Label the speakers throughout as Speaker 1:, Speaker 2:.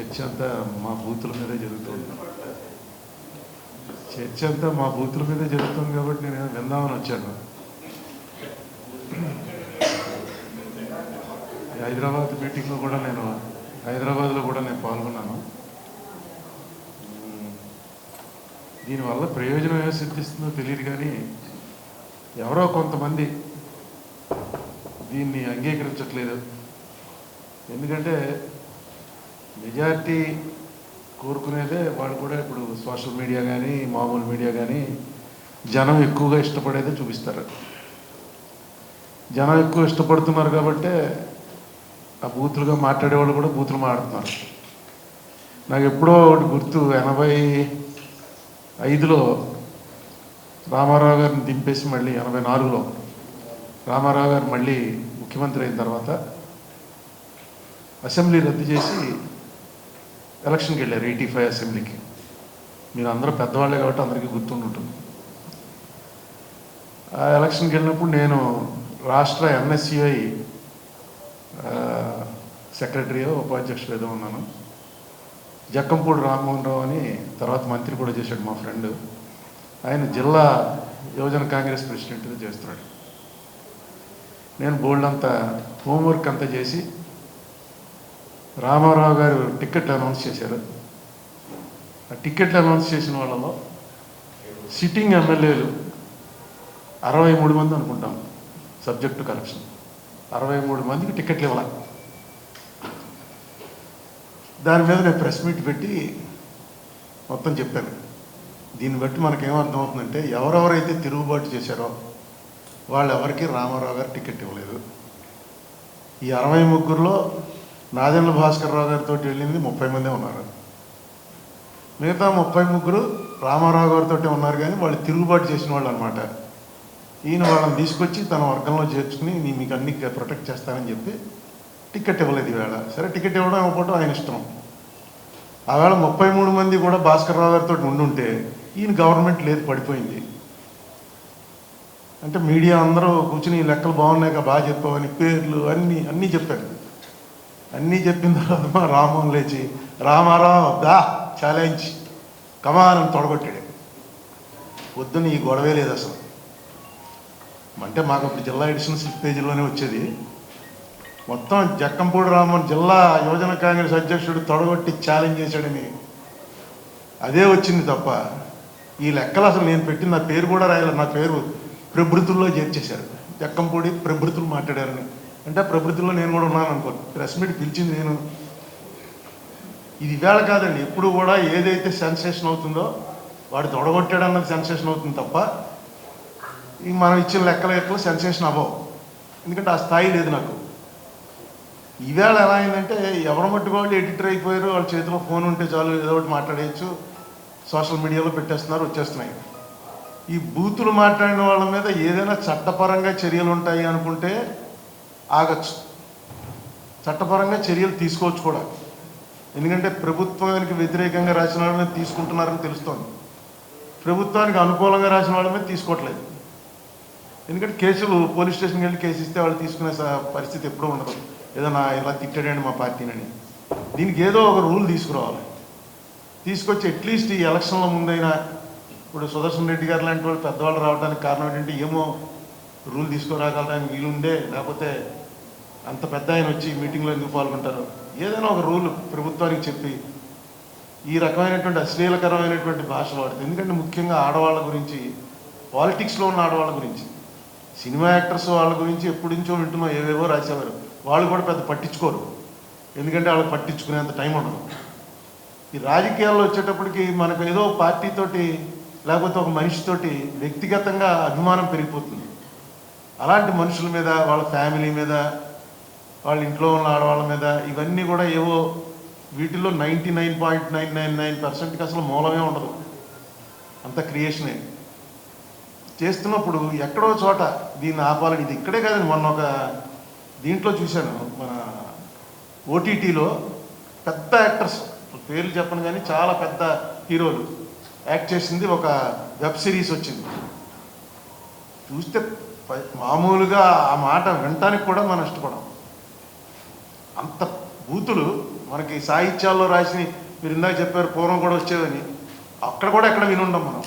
Speaker 1: చర్చ అంతా మా బూతుల మీదే జరుగుతుంది. చర్చ అంతా మా బూతుల మీదే జరుగుతుంది కాబట్టి నేను విందామని వచ్చాను. హైదరాబాద్ మీటింగ్లో కూడా నేను హైదరాబాద్లో కూడా నేను పాల్గొన్నాను. దీనివల్ల ప్రయోజనం ఏమో సిద్ధిస్తుందో తెలియదు కానీ ఎవరో కొంతమంది దీన్ని అంగీకరించట్లేదు. ఎందుకంటే మెజారిటీ కోరుకునేదే వాళ్ళు కూడా ఇప్పుడు సోషల్ మీడియా కానీ మామూలు మీడియా కానీ జనం ఎక్కువగా ఇష్టపడేదే చూపిస్తారు. జనం ఎక్కువ ఇష్టపడుతున్నారు కాబట్టి ఆ బూతులుగా మాట్లాడేవాళ్ళు కూడా బూతులు మాట్లాడుతున్నారు. నాకు ఎప్పుడో ఒకటి గుర్తు ఎనభై ఐదులో రామారావు గారిని దింపేసి మళ్ళీ ఎనభై నాలుగులో రామారావు గారు మళ్ళీ ముఖ్యమంత్రి అయిన తర్వాత అసెంబ్లీ రద్దు చేసి ఎలక్షన్కి వెళ్ళారు ఎయిటీ ఫైవ్ అసెంబ్లీకి. మీరు అందరూ పెద్దవాళ్ళే కాబట్టి అందరికీ గుర్తుండి ఉంటుంది ఆ ఎలక్షన్కి వెళ్ళినప్పుడు నేను రాష్ట్ర ఎంఎస్సిఐ సెక్రటరీయో ఉపాధ్యక్షుడు ఏదో ఉన్నాను. జక్కంపూడి రామ్మోహన్ రావు అని తర్వాత మంత్రి కూడా చేశాడు మా ఫ్రెండ్. ఆయన జిల్లా యువజన కాంగ్రెస్ ప్రెసిడెంట్గా చేస్తున్నాడు. నేను బోల్డ్ అంతా హోంవర్క్ అంతా చేసి రామారావు గారు టికెట్ అనౌన్స్ చేశారు. ఆ టికెట్లు అనౌన్స్ చేసిన వాళ్ళలో సిట్టింగ్ ఎమ్మెల్యేలు అరవై మూడు మంది అనుకుంటాం. Subject corruption. అరవై మూడు మందికి టికెట్లు ఇవ్వాలి? దాని మీద నేను ప్రెస్ మీట్ పెట్టి మొత్తం చెప్పాను. దీన్ని బట్టి మనకేమర్థమవుతుందంటే ఎవరెవరైతే తిరుగుబాటు చేశారో వాళ్ళెవరికి రామారావు గారు టికెట్ ఇవ్వలేదు. ఈ అరవై ముగ్గురులో నాదెండ్ల భాస్కర్ రావు గారితో వెళ్ళింది ముప్పై మందే ఉన్నారు. మిగతా ముప్పై ముగ్గురు రామారావు గారితో ఉన్నారు కానీ వాళ్ళు తిరుగుబాటు చేసిన వాళ్ళు అనమాట ఈయన వాళ్ళని తీసుకొచ్చి తన వర్గంలో చేర్చుకుని "నీ- మీకు అన్ని ప్రొటెక్ట్ చేస్తానని చెప్పి టికెట్ ఇవ్వలేదు ఈవేళ. సరే టికెట్ ఇవ్వడం ఇవ్వకపోవడం ఆయన ఇష్టం. ఆవేళ ముప్పై మూడు మంది కూడా భాస్కర్ రావు గారితో ఉండుంటే ఈయన గవర్నమెంట్ లేదు పడిపోయింది. అంటే మీడియా అందరూ కూర్చుని లెక్కలు బాగున్నాయి కదా బాగా చెప్పావని పేర్లు అన్నీ అన్నీ చెప్పారు. అన్నీ చెప్పిన తర్వాత మా రామోహన్ లేచి రామారావు దా ఛాలెంజ్ కమానం తొడగొట్టాడు. పొద్దున్న ఈ గొడవే లేదు అసలు. అంటే మాకు అప్పుడు జిల్లా ఎడిషన్ సిక్స్ పేజీలోనే వచ్చేది. మొత్తం జక్కంపూడి రామన్ జిల్లా యువజన కాంగ్రెస్ అధ్యక్షుడు తొడగొట్టి ఛాలెంజ్ చేశాడని. అదే వచ్చింది తప్ప ఈ లెక్కలు అసలు నేను పెట్టిన నా పేరు కూడా రాయాలి నా పేరు ప్రభృతుల్లో చేర్చేశారు. జక్కంపూడి ప్రభృతులు మాట్లాడారని. అంటే ప్రకృతిలో నేను కూడా ఉన్నాను అనుకో. ప్రెస్ మీట్ పిలిచింది నేను. ఇది వేళ కాదండి ఎప్పుడు కూడా ఏదైతే సెన్సేషన్ అవుతుందో వాడు దొడగొట్టాడు అన్నది సెన్సేషన్ అవుతుంది తప్ప ఈ మనం ఇచ్చిన లెక్కల లెక్కలు సెన్సేషన్ అవ్వవు. ఎందుకంటే ఆ స్థాయి లేదు నాకు. ఈవేళ ఎలా అయిందంటే ఎవరు మట్టుకోవాలి ఎడిటర్ అయిపోయారు వాళ్ళ చేతిలో ఫోన్ ఉంటే చాలు ఏదో ఒకటి మాట్లాడేయచ్చు. సోషల్ మీడియాలో పెట్టేస్తున్నారు వచ్చేస్తున్నాయి. ఈ బూతులు మాట్లాడిన వాళ్ళ మీద ఏదైనా చట్టపరంగా చర్యలు ఉంటాయి అనుకుంటే ఆగచ్చు. చట్టపరంగా చర్యలు తీసుకోవచ్చు కూడా. ఎందుకంటే ప్రభుత్వానికి వ్యతిరేకంగా రాసిన వాళ్ళ తీసుకుంటున్నారని తెలుస్తోంది. ప్రభుత్వానికి అనుకూలంగా రాసిన వాళ్ళ తీసుకోవట్లేదు. ఎందుకంటే కేసులు పోలీస్ స్టేషన్కి వెళ్ళి కేసు ఇస్తే వాళ్ళు తీసుకునే పరిస్థితి ఎప్పుడూ ఉండదు. ఏదైనా ఇలా తిట్టాడండి మా పార్టీనని. దీనికి ఏదో ఒక రూల్ తీసుకురావాలి. తీసుకొచ్చి అట్లీస్ట్ ఈ ఎలక్షన్ల ముందైనా ఇప్పుడు సుదర్శన్ రెడ్డి గారు లాంటి వాళ్ళు పెద్దవాళ్ళు రావడానికి కారణం ఏంటంటే ఏమో రూల్ తీసుకురాగలడానికి వీలుండే లేకపోతే అంత పెద్ద ఆయన వచ్చి మీటింగ్లో ఎందుకు పాల్గొంటారు? ఏదైనా ఒక రూల్ ప్రభుత్వానికి చెప్పి ఈ రకమైనటువంటి అశ్లీలకరమైనటువంటి భాష వాడుతుంది ఎందుకంటే ముఖ్యంగా ఆడవాళ్ళ గురించి పాలిటిక్స్లో ఉన్న ఆడవాళ్ళ గురించి సినిమా యాక్టర్స్ వాళ్ళ గురించి ఎప్పటి నుంచో వింటున్నాం ఏవేవో రాసేవారు. వాళ్ళు కూడా పెద్ద పట్టించుకోరు. ఎందుకంటే వాళ్ళకి పట్టించుకునేంత టైం ఉండదు. ఈ రాజకీయాల్లో వచ్చేటప్పటికి మనకు ఏదో పార్టీతోటి లేకపోతే ఒక మనిషితోటి వ్యక్తిగతంగా అభిమానం పెరిగిపోతుంది. అలాంటి మనుషుల మీద వాళ్ళ ఫ్యామిలీ మీద వాళ్ళ ఇంట్లో ఉన్న ఆడవాళ్ళ మీద ఇవన్నీ కూడా ఏవో వీటిల్లో ninety nine point nine nine nine పర్సెంట్కి అసలు మూలమే ఉండదు. అంత క్రియేషనే. చేస్తున్నప్పుడు ఎక్కడో చోట దీన్ని ఆపాలని ఇది ఇక్కడే కాదండి మొన్న ఒక దీంట్లో చూశాను. మన ఓటీటీలో పెద్ద యాక్టర్స్ పేర్లు చెప్పను కానీ చాలా పెద్ద హీరోలు యాక్ట్ చేసింది ఒక వెబ్ సిరీస్ వచ్చింది. చూస్తే మామూలుగా ఆ మాట వినటానికి కూడా మనం ఇష్టపడం అంత బూతులు మనకి సాహిత్యాల్లో రాసిన మీరు ఇందాక చెప్పారు పూర్వం కూడా వచ్చేవని అక్కడ కూడా ఎక్కడ వినుండం మనం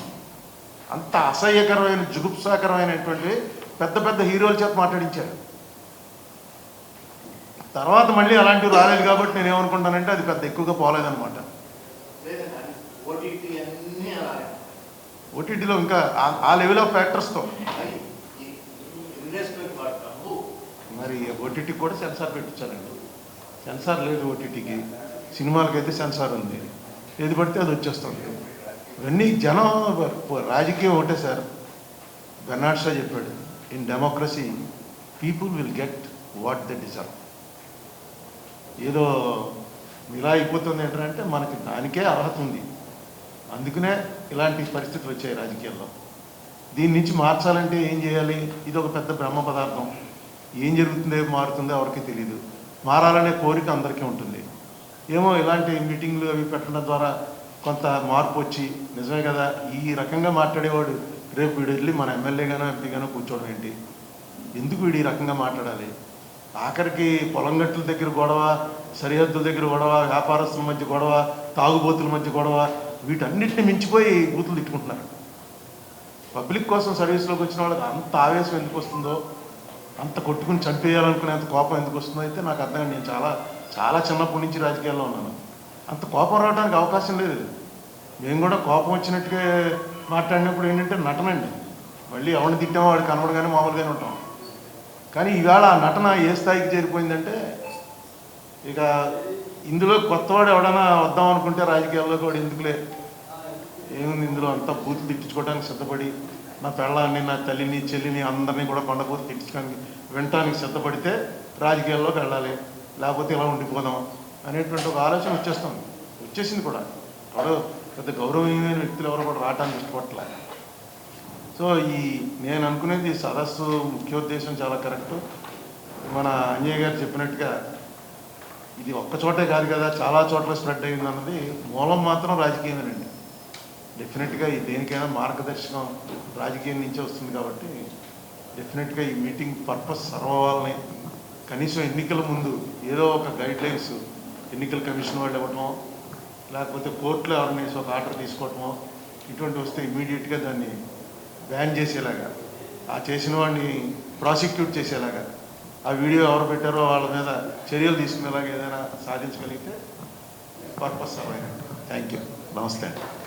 Speaker 1: అంత అసహ్యకరమైన జుగుప్సాకరమైనటువంటి పెద్ద పెద్ద హీరోల చేత మాట్లాడించారు తర్వాత మళ్ళీ అలాంటివి రాలేదు కాబట్టి నేను ఏమనుకుంటానంటే అది పెద్ద ఎక్కువగా
Speaker 2: ఓటీటీ అలాగే
Speaker 1: ఓటీటీలో ఇంకా ఆ- లెవెల్ ఆఫ్ ఫ్యాక్టర్స్తో మరి ఓటీటీకి కూడా సెన్సార్ పెట్టించారండి సెన్సార్ లేదు ఓటీటీకి. సినిమాలకైతే సెన్సార్ ఉంది. ఏది పడితే అది వచ్చేస్తుంది. ఇవన్నీ జనం రాజకీయం ఒకటే సార్. బెర్నాడ్ షా చెప్పాడు in democracy people will get what the deserve ఏదో ఇలా అయిపోతుంది ఏంటంటే మనకి దానికే అర్హత ఉంది. అందుకనే ఇలాంటి పరిస్థితులు వచ్చాయి రాజకీయాల్లో. దీని నుంచి మార్చాలంటే ఏం చేయాలి? ఇది ఒక పెద్ద బ్రహ్మ పదార్థం. ఏం జరుగుతుందో మారుతుందో ఎవరికి తెలియదు మారాలనే కోరిక అందరికీ ఉంటుంది. ఏమో ఇలాంటి మీటింగ్లు అవి పెట్టడం ద్వారా కొంత మార్పు వచ్చి నిజమే కదా ఈ రకంగా మాట్లాడేవాడు రేపు వీడు వెళ్ళి మన ఎమ్మెల్యేగానో ఎంపీగానో కూర్చోవడం ఏంటి? ఎందుకు వీడు ఈ రకంగా మాట్లాడాలి? ఆఖరికి పొలం గట్టుల దగ్గర గొడవ సరిహద్దుల దగ్గర గొడవ వ్యాపారస్తుల మధ్య గొడవ తాగుబోతుల మధ్య గొడవ వీటన్నిటిని మించిపోయి బూతులు తిట్టుకుంటున్నారు. పబ్లిక్ కోసం సర్వీస్లోకి వచ్చిన వాళ్ళకి అంత ఆవేశం ఎందుకు వస్తుందో అంత కొట్టుకుని చంపేయాలనుకునేంత కోపం ఎందుకు వస్తుందో అయితే నాకు అర్థం కాదు. నేను చాలా చాలా చిన్నప్పటి నుంచి రాజకీయాల్లో ఉన్నాను. అంత కోపం రావడానికి అవకాశం లేదు మేము కూడా కోపం వచ్చినట్టుగా మాట్లాడినప్పుడు ఏంటంటే నటనండి మళ్ళీ ఎవరిని తిట్టామో వాడు కనబడగానే మామూలుగానే ఉంటాం. కానీ ఇవాళ ఆ నటన ఏ స్థాయికి చేరిపోయిందంటే ఇక ఇందులో కొత్తవాడు ఎవడైనా వద్దాం అనుకుంటే రాజకీయాల్లో కూడా ఎందుకులే? ఏముంది ఇందులో అంతా బూతులు తిట్టించుకోవడానికి సిద్ధపడి నా పెళ్ళాన్ని నా తల్లిని చెల్లిని అందరినీ కూడా కొండబూతి తిట్టించడానికి వినటానికి సిద్ధపడితే రాజకీయాల్లోకి వెళ్ళాలి. లేకపోతే ఇలా ఉండిపోదాం అనేటువంటి ఒక ఆలోచన వచ్చేస్తుంది. వచ్చేసింది కూడా. ఎవరు పెద్ద గౌరవనీయమైన వ్యక్తులు ఎవరు కూడా రావడానికి ఇష్టపడట్లే. సో ఈ నేను అనుకునేది ఈ సదస్సు ముఖ్యోద్దేశం చాలా కరెక్ట్. మన అంజయ్య గారు చెప్పినట్టుగా ఇది ఒక్క చోటే కాదు కదా చాలా చోట్ల స్ప్రెడ్ అయింది అన్నది మూలం మాత్రం రాజకీయమేనండి. డెఫినెట్గా ఈ దేనికైనా మార్గదర్శనం రాజకీయం నుంచే వస్తుంది కాబట్టి డెఫినెట్గా ఈ మీటింగ్ పర్పస్ సర్వవాలని కనీసం ఎన్నికల ముందు ఏదో ఒక గైడ్ లైన్స్ ఎన్నికల కమిషన్ వాళ్ళు ఇవ్వటమో లేకపోతే కోర్టులో ఎవరిని ఒక ఆర్డర్ తీసుకోవటమో ఇటువంటి వస్తే ఇమీడియట్గా దాన్ని బ్యాన్ చేసేలాగా ఆ చేసిన వాడిని ప్రాసిక్యూట్ చేసేలాగా ఆ వీడియో ఎవరు పెట్టారో వాళ్ళ మీద చర్యలు తీసుకునేలాగా ఏదైనా సాధించగలిగితే పర్పస్ సర్వైన థ్యాంక్ యూ నమస్తే. అండి